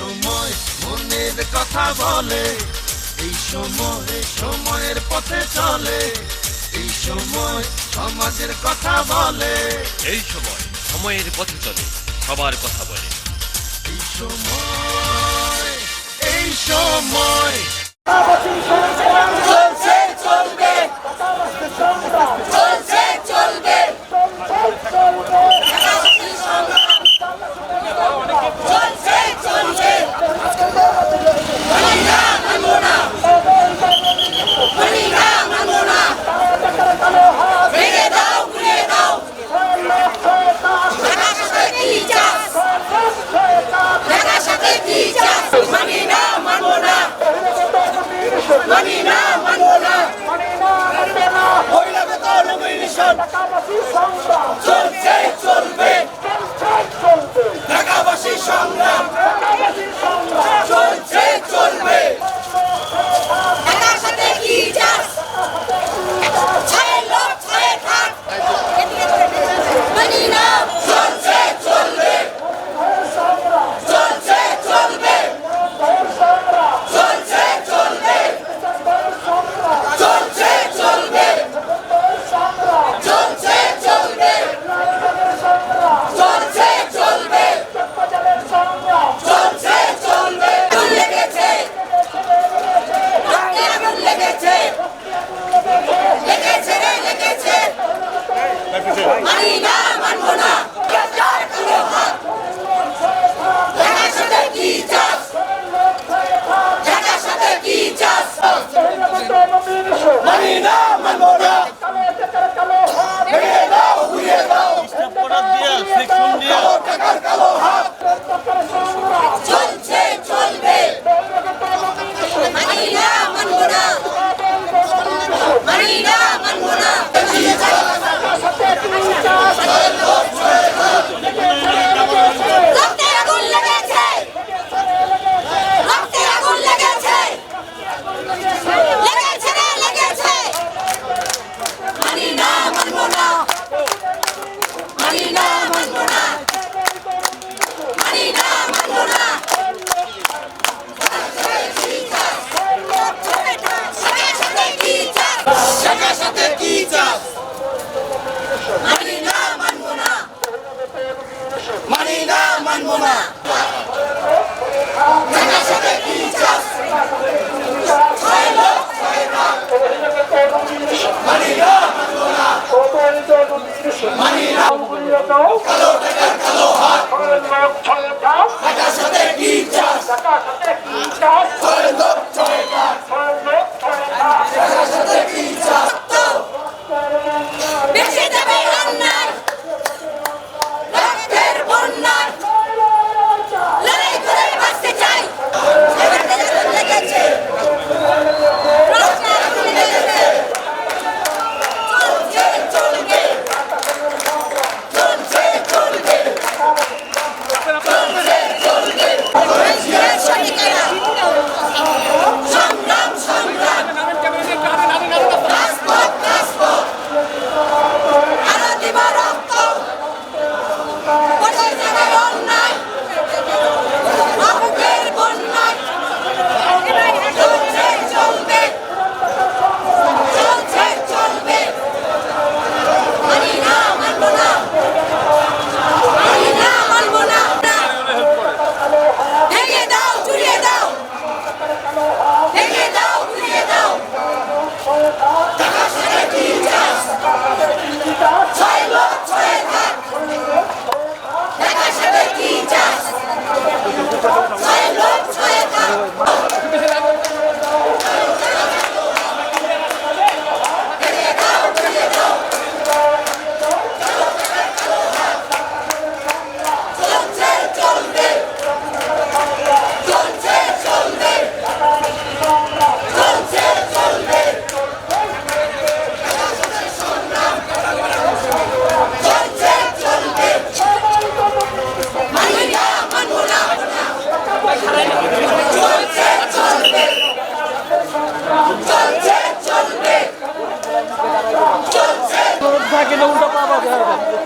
সময় মনের কথা বলে এই সময় সময়ের পথে চলে এই সময় সমাজের কথা বলে। এই সময় সময়ের পথে চলে সবার কথা বলে। এই সময় এই সময়। চলছে চলবে। চলছে মানবো না থাকে না উল্টা পাওয়া যায়